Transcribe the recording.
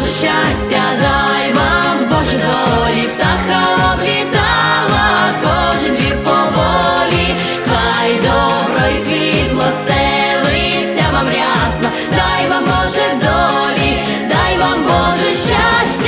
Боже щастя, дай вам, Боже долі, птаха облітала, кожен від поволі, хай добро і світло стелився вам рясно, дай вам Боже долі, дай вам Боже щастя.